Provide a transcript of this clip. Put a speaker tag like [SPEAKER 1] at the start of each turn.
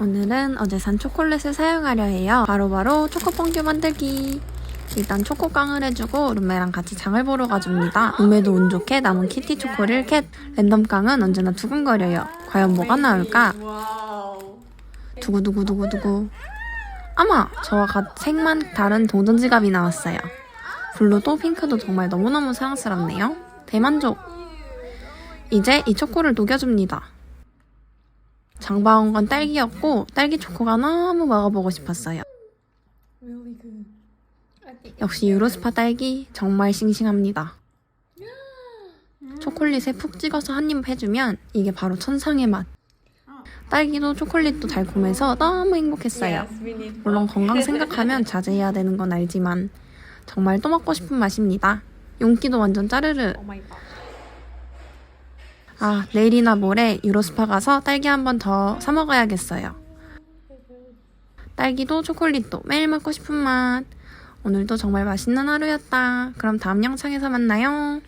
[SPEAKER 1] 오늘은 어제 산 초콜릿을 사용하려 해요. 바로 바로 초코퐁듀 만들기. 일단 초코깡을 해주고 룸메랑 같이 장을 보러 가줍니다. 룸메도 운 좋게 남은 키티 초코를 캣. 랜덤깡은 언제나 두근거려요. 과연 뭐가 나올까? 두구두구두구두구. 아마 저와 같 색만 다른 동전 지갑이 나왔어요. 블루도 핑크도 정말 너무너무 사랑스럽네요. 대만족. 이제 이 초코를 녹여줍니다. 장바온 건 딸기였고 딸기 초코가 너무 먹어보고 싶었어요. 역시 유로스파 딸기 정말 싱싱합니다. 초콜릿에 푹 찍어서 한 입 해주면 이게 바로 천상의 맛. 딸기도 초콜릿도 달콤해서 너무 행복했어요. 물론 건강 생각하면 자제해야 되는 건 알지만 정말 또 먹고 싶은 맛입니다. 용기도 완전 짜르르. 아 내일이나 모레 유로스파 가서 딸기 한 번 더 사 먹어야겠어요. 딸기도 초콜릿도 매일 먹고 싶은 맛. 오늘도 정말 맛있는 하루였다. 그럼 다음 영상에서 만나요.